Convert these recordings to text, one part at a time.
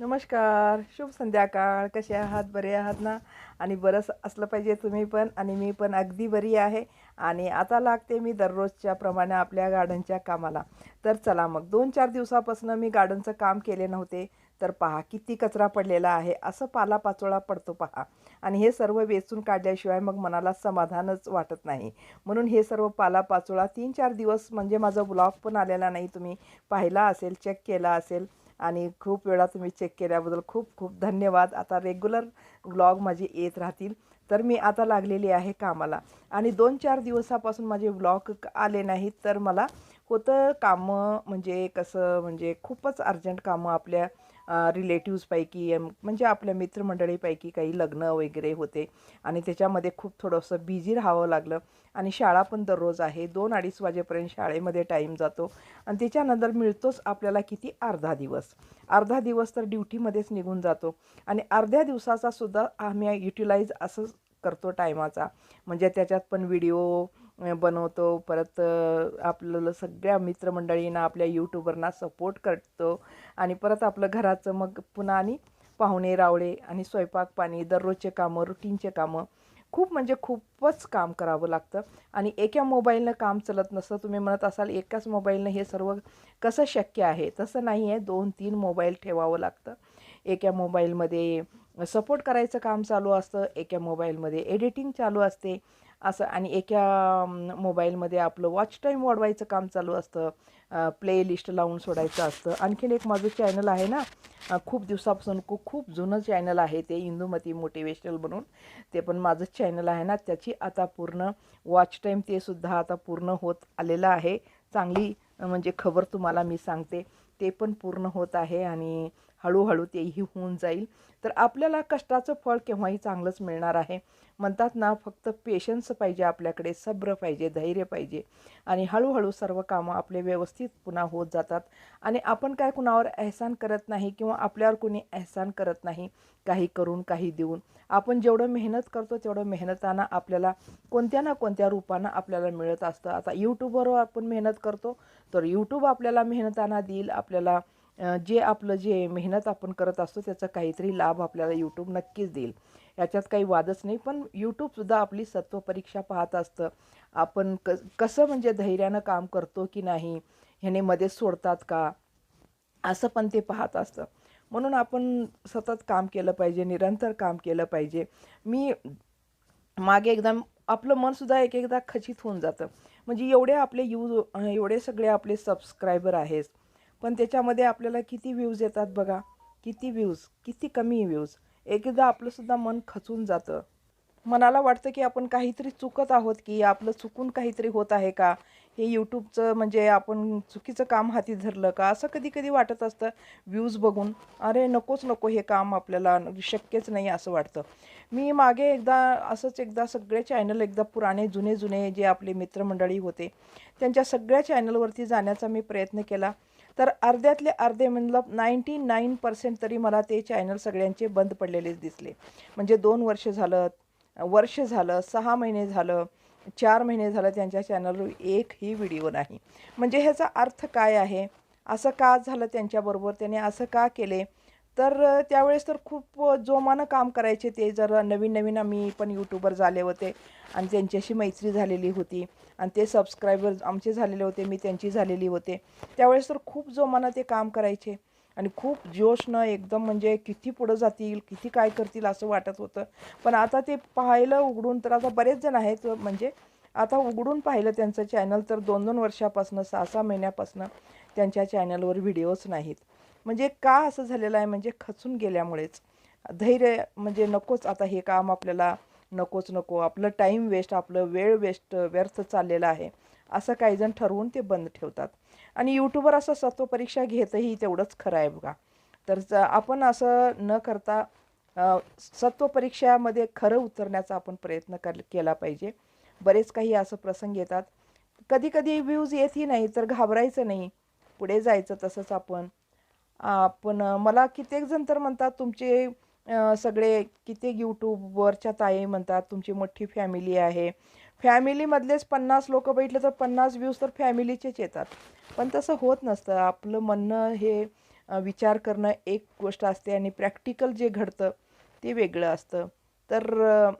नमस्कार शुभ संध्याकाळ. कसे आहात? बरे आहात ना? आणि बरंच असलं पाहिजे तुम्ही पण आणि मी पण अगदी बरी आहे आणि आता लागते मी दररोजच्या प्रमाणे आपल्या गार्डनच्या कामाला. तर चला मग दोन चार दिवसापासून मी गार्डनचं काम केले नव्हते. तर पहा किती कचरा पडलेला आहे. असं पालापाचोळा पडतो पहा. आणि हे सर्व वेचून काढल्याशिवाय मग मनाला समाधानच वाटत नाही. म्हणून हे सर्व पालापाचोळा तीन चार दिवस म्हणजे माझा ब्लॉग पण आलेला नाही. तुम्ही पाहिला असेल चेक केला असेल आणि खूप वेळा तुम्ही चेक केल्याबद्दल खूप खूप धन्यवाद. आता रेग्युलर व्लॉग माझे येत राहतील. तर मी आता लागलेली आहे कामाला. आणि दोन चार दिवसापासून माझे व्लॉग आले नाहीत तर मला होतं कामं म्हणजे कसं म्हणजे खूपच अर्जंट कामं आपल्या रिलेटिव्सपैकी म्हणजे आपल्या मित्रमंडळीपैकी काही लग्न वगैरे होते. आणि त्याच्यामध्ये खूप थोडंसं बिझी राहावं लागलं. आणि शाळा पण दररोज आहे. दोन अडीच वाजेपर्यंत शाळेमध्ये टाईम जातो. आणि त्याच्यानंतर मिळतोच आपल्याला किती? अर्धा दिवस. अर्धा दिवस तर ड्युटीमध्येच निघून जातो. आणि अर्ध्या दिवसाचा सुद्धा आम्ही युटिलाइज असं करतो टायमाचा म्हणजे त्याच्यात पण व्हिडिओ बनवतो. परत आपलं सगळ्या मित्रमंडळींना आपल्या यूट्यूबरना सपोर्ट करतो. आणि परत आपलं घराचं मग पुन्हा आणि पाहुणे रावळे आणि स्वयंपाक पाणी दररोजचे कामं रुटीनचे कामं खूप म्हणजे खूपच काम करावं लागतं. आणि एका मोबाईलनं काम चलत नसतं. तुम्ही म्हणत असाल एकाच मोबाईलनं हे सर्व कसं शक्य आहे? तसं नाही आहे दोन तीन मोबाईल ठेवावं लागतं. एका मोबाईलमध्ये सपोर्ट करायचं काम चालू असतं. एका मोबाईलमध्ये एडिटिंग चालू असते. असं आणि एका मोबाईलमध्ये आपलं वॉच टाईम वाढवायचं काम चालू असतं. प्लेलिस्ट लावून सोडायचं असतं. आणखीन एक माझं चॅनल आहे ना खूप दिवसापासून खूप खूप जुनं चॅनल आहे ते इंदुमती मोटिवेशनल म्हणून. ते पण माझं चॅनल आहे ना त्याची आता पूर्ण वॉच टाईम ते सुद्धा आता पूर्ण होत आलेलं आहे. चांगली म्हणजे खबर तुम्हाला मी सांगते. ते पण पूर्ण होत आहे आणि हळूहळू तेही होऊन जाईल. तर आपल्याला कष्टाचं फळ केव्हाही चांगलंच मिळणार आहे. म्हणतात ना फक्त पेशन्स पाहिजे आपल्याकडे सब्र पाहिजे धैर्य पाहिजे. आणि हळूहळू सर्व कामं आपले व्यवस्थित पुन्हा होत जातात. आणि आपण काय कुणावर एहसान करत नाही किंवा आपल्यावर कुणी एहसान करत नाही काही करून काही देऊन. आपण जेवढं मेहनत करतो तेवढं मेहनताना आपल्याला कोणत्या ना कोणत्या रूपानं आपल्याला मिळत असतं. आता यूट्यूबवर आपण मेहनत करतो तर यूट्यूब आपल्याला मेहनताना देईल आपल्याला जे आपलं जे मेहनत आपण करत असतो त्याचा काहीतरी लाभ आपल्याला यूट्यूब नक्कीच देईल. याच्यात काही वादच नाही पण यूट्यूबसुद्धा आपली सत्वपरीक्षा पाहत असतं. आपण क कसं म्हणजे धैर्यानं काम करतो की नाही ह्याने मध्येच सोडतात का? असं पण ते पाहत असतं. म्हणून आपण सतत काम केलं पाहिजे निरंतर काम केलं पाहिजे. मी मागे एकदम आपलं मनसुद्धा एक एकदा खचित होऊन जातं. म्हणजे एवढे आपले यूज एवढे सगळे आपले सबस्क्रायबर आहेत. पण त्याच्यामध्ये आपल्याला किती व्ह्यूज येतात बघा. किती व्ह्यूज किती कमी व्ह्यूज एकदा आपलंसुद्धा मन खचून जातं. मनाला वाटतं की आपण काहीतरी चुकत आहोत की आपलं चुकून काहीतरी होत आहे का? हे यूट्यूबचं म्हणजे आपण चुकीचं काम हाती धरलं का? असं कधी कधी वाटत असतं. व्ह्यूज बघून अरे नकोच नको हे काम आपल्याला शक्यच नाही असं वाटतं. मी मागे एकदा असंच एकदा सगळे चॅनल एकदा पुराणे जुने जुने जे आपले मित्रमंडळी होते त्यांच्या सगळ्या चॅनलवरती जाण्याचा मी प्रयत्न केला. तर अर्ध्यातले अर्धे म्हणलं नाईंटी नाईन पर्सेंट तरी मला ते चॅनल सगळ्यांचे बंद पडलेलेच दिसले. म्हणजे दोन वर्ष झालं वर्ष झालं सहा महिने झालं चार महिने झालं त्यांच्या चॅनलवर एकही व्हिडिओ नाही. म्हणजे ह्याचा अर्थ काय आहे? असं का झालं त्यांच्याबरोबर? त्याने असं का केले? तर त्यावेळेस तर खूप जोमानं काम करायचे ते. जर नवीन नवीन आम्ही पण यूट्यूबर झाले होते आणि त्यांच्याशी मैत्री झालेली होती आणि ते सबस्क्रायबर आमचे झालेले होते मी त्यांची झालेली होते. त्यावेळेस तर खूप जोमानं ते काम करायचे आणि खूप जोशनं एकदम म्हणजे किती पुढं जातील किती काय करतील असं वाटत होतं. पण आता ते पाहायला उघडून तर आता बरेच जण आहेत म्हणजे आता उघडून पाहिलं त्यांचं चॅनल तर दोन दोन वर्षापासनं सहा सहा महिन्यापासनं त्यांच्या चॅनलवर व्हिडिओज नाहीत. म्हणजे का असं झालेलं आहे? म्हणजे खचून गेल्यामुळेच. धैर्य म्हणजे नकोच आता हे काम आपल्याला. नकोच नको. आपलं टाईम वेस्ट आपलं वेळ वेस्ट व्यर्थ चाललेलं आहे. असं काही जण ठरवून ते बंद ठेवतात. आणि यूट्यूबवर असं सत्वपरीक्षा घेतही तेवढंच खरं आहे बघा. तर आपण असं न करता सत्वपरीक्षामध्ये खरं उतरण्याचा आपण प्रयत्न कर केला पाहिजे. बरेच काही असं प्रसंग येतात. कधी कधी व्ह्यूज येतही नाही तर घाबरायचं नाही. पुढे जायचं तसंच आपण. पण मला कित्येक जण तर म्हणतात तुमचे सगळे कित्येक यूट्यूबवरच्या ताई म्हणतात तुमची मोठी फॅमिली आहे. फॅमिलीमधलेच पन्नास लोक बैठले तर पन्नास व्ह्यूज तर फॅमिलीचेच येतात. पण तसं होत नसतं. आपलं म्हणणं हे विचार करणं एक गोष्ट असते आणि प्रॅक्टिकल जे घडतं ते वेगळं असतं. तर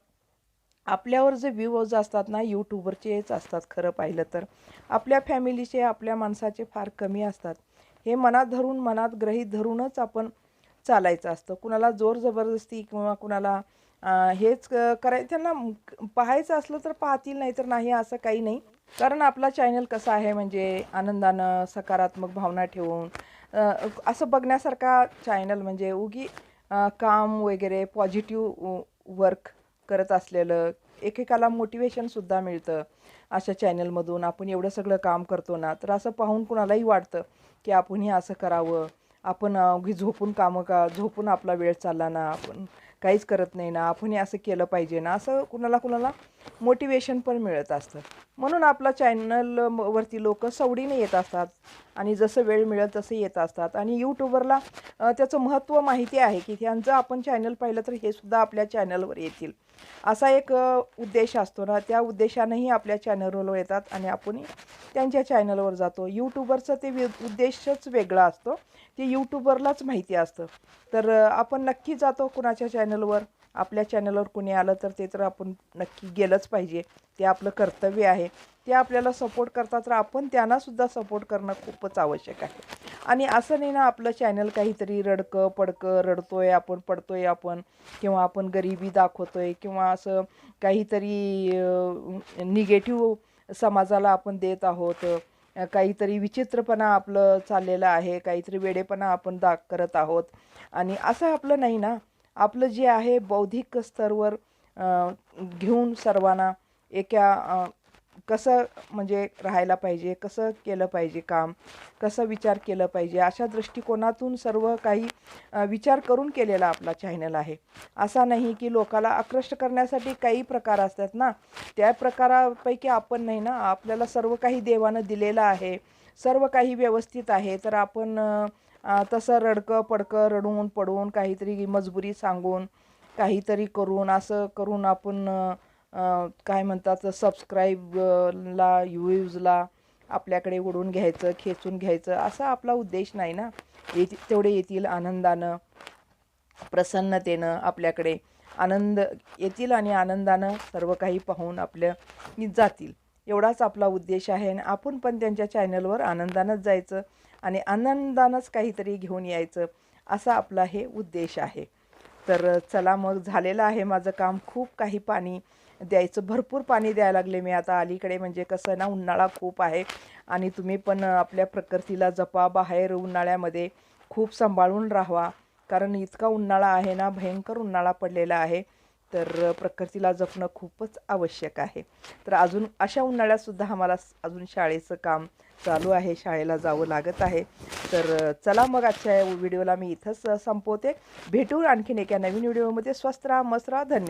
आपल्यावर जे व्ह्यूज असतात ना यूट्यूबवरचेच असतात खरं पाहिलं तर. आपल्या फॅमिलीचे आपल्या माणसाचे फार कमी असतात. हे मनात धरून मनात ग्रहीत धरूनच आपण चालायचं असतं. कुणाला जोर जबरदस्ती किंवा कुणाला हेच क- कराय त्यांना पाहायचं असलं तर पाहतील नाही तर नाही असं काही नाही. कारण आपला चॅनल कसा आहे म्हणजे आनंदानं सकारात्मक भावना ठेवून असं बघण्यासारखा चॅनल म्हणजे उगी काम वगैरे पॉझिटिव्ह वर्क करत असलेलं एकेकाला मोटिवेशनसुद्धा मिळतं. अशा चॅनलमधून आपण एवढं सगळं काम करतो ना तर असं पाहून कुणालाही वाटतं की आपणही असं करावं. आपण अवघी झोपून कामं का झोपून आपला वेळ चालला ना आपण काहीच करत नाही ना आपणही असं केलं पाहिजे ना असं कुणाला कुणाला मोटिवेशन पण मिळत असतं. म्हणून आपला चॅनलवरती लोक सवडीने येत असतात आणि जसं वेळ मिळेल तसं येत असतात. आणि यूट्यूबरला त्याचं महत्त्व माहिती आहे की ह्यांचं आपण चॅनल पाहिलं तर हे सुद्धा आपल्या चॅनलवर येतील. असा एक उद्देश असतो ना त्या उद्देशानेही आपल्या चॅनलवर येतात आणि आपणही त्यांच्या चॅनलवर जातो. यूट्यूबरचं ते वि उद्देशच वेगळा असतो. ते यूट्यूबरलाच माहिती असतं. तर आपण नक्की जातो कुणाच्या चॅनलवर आपल्या चॅनलवर कुणी आलं तर ते तर आपण नक्की गेलंच पाहिजे. ते आपलं कर्तव्य आहे. ते आपल्याला सपोर्ट करतात तर आपण त्यांनासुद्धा सपोर्ट करणं खूपच आवश्यक आहे. आणि असं नाही ना आपलं चॅनल काहीतरी रडकं पडकं रडतोय आपण पडतोय आपण किंवा आपण गरिबी दाखवतोय किंवा असं काहीतरी निगेटिव्ह समाजाला आपण देत आहोत. काहीतरी विचित्रपणा आपलं चाललेलं आहे. काहीतरी वेडेपणा आपण दा करत आहोत. आणि असं आपलं नाही ना. आपलं जे आहे बौद्धिक स्तरवर घेऊन सर्वांना एका कसं म्हणजे राहायला पाहिजे कसं केलं पाहिजे काम कसं विचार केलं पाहिजे अशा दृष्टिकोनातून सर्व काही विचार करून केलेला आपला चॅनल आहे. असा नाही की लोकाला आकृष्ट करण्यासाठी काही प्रकार असतात ना त्या प्रकारापैकी आपण नाही ना आपल्याला सर्व काही देवानं दिलेलं आहे सर्व काही व्यवस्थित आहे तर आपण तसं रडकं पडकं रडून पडून काहीतरी मजबुरी सांगून काहीतरी करून असं करून आपण काय म्हणतात सबस्क्राईबला व्ह्यूजला आपल्याकडे ओढून घ्यायचं खेचून घ्यायचं असा आपला उद्देश नाही ना. येती तेवढे येतील आनंदानं प्रसन्नतेनं आपल्याकडे. आनंद येतील आणि आनंदानं सर्व काही पाहून आपल्या जातील. एवढाच आपला उद्देश आहे आणि आपण पण त्यांच्या चॅनलवर आनंदानंच जायचं. आणि आनंदानंच काहीतरी घेऊन यायचं असा आपला हे उद्देश आहे. तर चला मग झालेलं आहे माझं काम. खूप काही पाणी द्यायचं. भरपूर पाणी द्यायला लागले मी आता. अलीकडे म्हणजे कसं ना उन्हाळा खूप आहे आणि तुम्ही पण आपल्या प्रकृतीला जपा. बाहेर उन्हाळ्यामध्ये खूप सांभाळून राहावा. कारण इतका उन्हाळा आहे ना भयंकर उन्हाळा पडलेला आहे. तर प्रकृतीला जपणं खूपच आवश्यक आहे. तर अजून अशा उन्हाळ्यातसुद्धा आम्हाला अजून शाळेचं काम चालू आहे शाळेला जावं लागत आहे. तर चला मग आजच्या व्हिडिओला मी इथंच संपवते. भेटू आणखीन एका नवीन व्हिडिओमध्ये. स्वस्त राहा मस्त राहा. धन्यवाद.